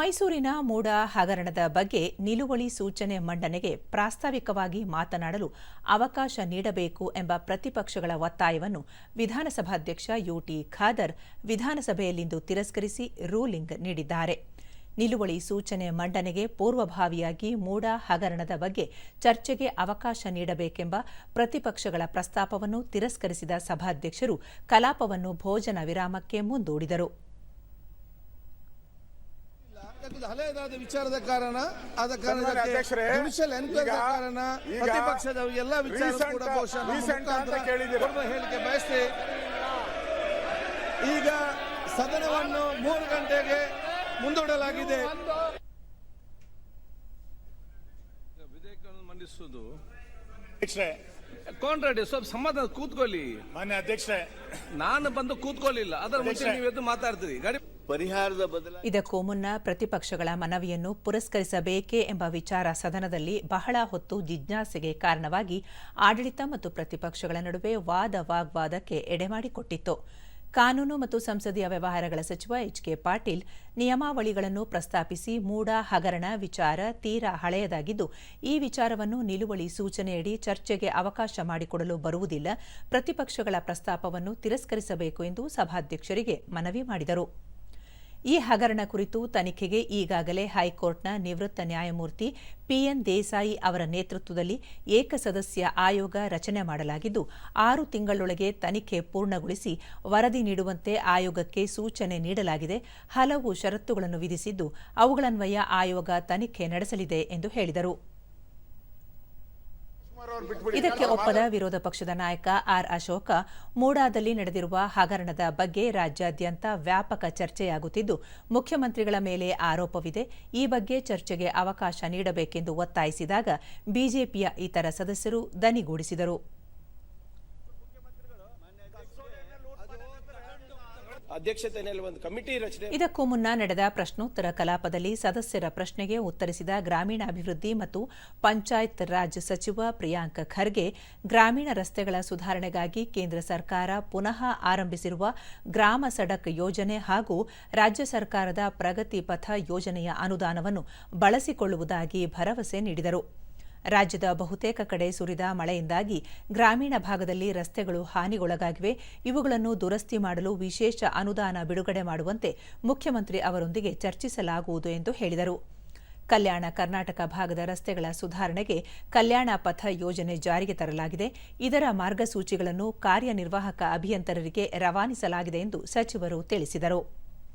ಮೈಸೂರಿನ ಮೂಡ ಹಗರಣದ ಬಗ್ಗೆ ನಿಲುವಳಿ ಸೂಚನೆ ಮಂಡನೆಗೆ ಪ್ರಾಸ್ತಾವಿಕವಾಗಿ ಮಾತನಾಡಲು ಅವಕಾಶ ನೀಡಬೇಕು ಎಂಬ ಪ್ರತಿಪಕ್ಷಗಳ ಒತ್ತಾಯವನ್ನು ವಿಧಾನಸಭಾಧ್ಯಕ್ಷ ಯುಟಿ ಖಾದರ್ ವಿಧಾನಸಭೆಯಲ್ಲಿಂದು ತಿರಸ್ಕರಿಸಿ ರೂಲಿಂಗ್ ನೀಡಿದ್ದಾರೆ. ನಿಲುವಳಿ ಸೂಚನೆ ಮಂಡನೆಗೆ ಪೂರ್ವಭಾವಿಯಾಗಿ ಮೂಡ ಹಗರಣದ ಬಗ್ಗೆ ಚರ್ಚೆಗೆ ಅವಕಾಶ ನೀಡಬೇಕೆಂಬ ಪ್ರತಿಪಕ್ಷಗಳ ಪ್ರಸ್ತಾಪವನ್ನು ತಿರಸ್ಕರಿಸಿದ ಸಭಾಧ್ಯಕ್ಷರು ಕಲಾಪವನ್ನು ಭೋಜನ ವಿರಾಮಕ್ಕೆ ಮುಂದೂಡಿದರು. ಹಳೆಯದಾದ ವಿಚಾರದ ಕಾರಣ ಆದ ಕಾರಣ ಪ್ರತಿಪಕ್ಷದ ಎಲ್ಲ ವಿಚಾರ ಕೂಡ ಬಹುಶಃ ಹೇಳಿಕೆ ಬಯಸಿ ಈಗ ಸದನವನ್ನು ಮೂರು ಗಂಟೆಗೆ ಮುಂದೂಡಲಾಗಿದೆ. ವಿಧೇಯಕವನ್ನು ಮಂಡಿಸುವುದು. ಅಧ್ಯಕ್ಷರೇ. ಕಾಂಟ್ರಾಡಿ ಸ್ವಲ್ಪ ಸಮಾಧಾನ ಕೂತ್ಕೊಳ್ಳಿ. ಮಾನ್ಯ ಅಧ್ಯಕ್ಷರೇ. ನಾನು ಬಂದು ಕೂತ್ಕೊಳ್ಳಿಲ್ಲ. ಅದರ ಮುಂಚೆ ನೀವು ಎದ್ದು ಮಾತಾಡ್ತೀರಿ. ಗಾಡಿ ಪರಿಹಾರದ ಇದಕ್ಕೂ ಮುನ್ನ ಪ್ರತಿಪಕ್ಷಗಳ ಮನವಿಯನ್ನು ಪುರಸ್ಕರಿಸಬೇಕೇ ಎಂಬ ವಿಚಾರ ಸದನದಲ್ಲಿ ಬಹಳ ಹೊತ್ತು ಜಿಜ್ಞಾಸೆಗೆ ಕಾರಣವಾಗಿ ಆಡಳಿತ ಮತ್ತು ಪ್ರತಿಪಕ್ಷಗಳ ನಡುವೆ ವಾದ ವಾಗ್ವಾದಕ್ಕೆ ಎಡೆಮಾಡಿಕೊಟ್ಟಿತ್ತು. ಕಾನೂನು ಮತ್ತು ಸಂಸದೀಯ ವ್ಯವಹಾರಗಳ ಸಚಿವ ಎಚ್ ಕೆ ಪಾಟೀಲ್ ನಿಯಮಾವಳಿಗಳನ್ನು ಪ್ರಸ್ತಾಪಿಸಿ ಮೂಡ ಹಗರಣ ವಿಚಾರ ತೀರಾ ಹಳೆಯದಾಗಿದ್ದು, ಈ ವಿಚಾರವನ್ನು ನಿಲುವಳಿ ಸೂಚನೆಯಡಿ ಚರ್ಚೆಗೆ ಅವಕಾಶ ಮಾಡಿಕೊಡಲು ಬರುವುದಿಲ್ಲ. ಪ್ರತಿಪಕ್ಷಗಳ ಪ್ರಸ್ತಾಪವನ್ನು ತಿರಸ್ಕರಿಸಬೇಕು ಎಂದು ಸಭಾಧ್ಯಕ್ಷರಿಗೆ ಮನವಿ ಮಾಡಿದರು. ಈ ಹಗರಣ ಕುರಿತು ತನಿಖೆಗೆ ಈಗಾಗಲೇ ಹೈಕೋರ್ಟ್ನ ನಿವೃತ್ತ ನ್ಯಾಯಮೂರ್ತಿ ಪಿಎನ್ ದೇಸಾಯಿ ಅವರ ನೇತೃತ್ವದಲ್ಲಿ ಏಕಸದಸ್ಯ ಆಯೋಗ ರಚನೆ ಮಾಡಲಾಗಿದ್ದು, ಆರು ತಿಂಗಳೊಳಗೆ ತನಿಖೆ ಪೂರ್ಣಗೊಳಿಸಿ ವರದಿ ನೀಡುವಂತೆ ಆಯೋಗಕ್ಕೆ ಸೂಚನೆ ನೀಡಲಾಗಿದೆ. ಹಲವು ಷರತ್ತುಗಳನ್ನು ವಿಧಿಸಿದ್ದು, ಅವುಗಳನ್ವಯ ಆಯೋಗ ತನಿಖೆ ನಡೆಸಲಿದೆ ಎಂದು ಹೇಳಿದರು. ಇದಕ್ಕೆ ಒಪ್ಪದ ವಿರೋಧ ಪಕ್ಷದ ನಾಯಕ ಆರ್ ಅಶೋಕ ಮೂಡಾದಲ್ಲಿ ನಡೆದಿರುವ ಹಗರಣದ ಬಗ್ಗೆ ರಾಜ್ಯಾದ್ಯಂತ ವ್ಯಾಪಕ ಚರ್ಚೆಯಾಗುತ್ತಿದ್ದು ಮುಖ್ಯಮಂತ್ರಿಗಳ ಮೇಲೆ ಆರೋಪವಿದೆ. ಈ ಬಗ್ಗೆ ಚರ್ಚೆಗೆ ಅವಕಾಶ ನೀಡಬೇಕೆಂದು ಒತ್ತಾಯಿಸಿದಾಗ ಬಿಜೆಪಿಯ ಇತರ ಸದಸ್ಯರು ದನಿಗೂಡಿಸಿದರು. ಅಧ್ಯಕ್ಷತೆಯಲ್ಲಿ ಒಂದು ಕಮಿಟಿ ರಚನೆ. ಇದಕ್ಕೂ ಮುನ್ನ ನಡೆದ ಪ್ರಶ್ನೋತ್ತರ ಕಲಾಪದಲ್ಲಿ ಸದಸ್ಯರ ಪ್ರಶ್ನೆಗೆ ಉತ್ತರಿಸಿದ ಗ್ರಾಮೀಣಾಭಿವೃದ್ಧಿ ಮತ್ತು ಪಂಚಾಯತ್ ರಾಜ್ ಸಚಿವ ಪ್ರಿಯಾಂಕ್ ಖರ್ಗೆ, ಗ್ರಾಮೀಣ ರಸ್ತೆಗಳ ಸುಧಾರಣೆಗಾಗಿ ಕೇಂದ್ರ ಸರ್ಕಾರ ಪುನಃ ಆರಂಭಿಸಿರುವ ಗ್ರಾಮ ಸಡಕ್ ಯೋಜನೆ ಹಾಗೂ ರಾಜ್ಯ ಸರ್ಕಾರದ ಪ್ರಗತಿ ಪಥ ಯೋಜನೆಯ ಅನುದಾನವನ್ನು ಬಳಸಿಕೊಳ್ಳುವುದಾಗಿ ಭರವಸೆ ನೀಡಿದರು. ರಾಜ್ಯದ ಬಹುತೇಕ ಕಡೆ ಸುರಿದ ಮಳೆಯಿಂದಾಗಿ ಗ್ರಾಮೀಣ ಭಾಗದಲ್ಲಿ ರಸ್ತೆಗಳು ಹಾನಿಗೊಳಗಾಗಿವೆ. ಇವುಗಳನ್ನು ದುರಸ್ತಿ ಮಾಡಲು ವಿಶೇಷ ಅನುದಾನ ಬಿಡುಗಡೆ ಮಾಡುವಂತೆ ಮುಖ್ಯಮಂತ್ರಿ ಅವರೊಂದಿಗೆ ಚರ್ಚಿಸಲಾಗುವುದು ಎಂದು ಹೇಳಿದರು. ಕಲ್ಯಾಣ ಕರ್ನಾಟಕ ಭಾಗದ ರಸ್ತೆಗಳ ಸುಧಾರಣೆಗೆ ಕಲ್ಯಾಣ ಪಥ ಯೋಜನೆ ಜಾರಿಗೆ ತರಲಾಗಿದೆ. ಇದರ ಮಾರ್ಗಸೂಚಿಗಳನ್ನು ಕಾರ್ಯನಿರ್ವಾಹಕ ಅಭಿಯಂತರರಿಗೆ ರವಾನಿಸಲಾಗಿದೆ ಎಂದು ಸಚಿವರು ತಿಳಿಸಿದರು.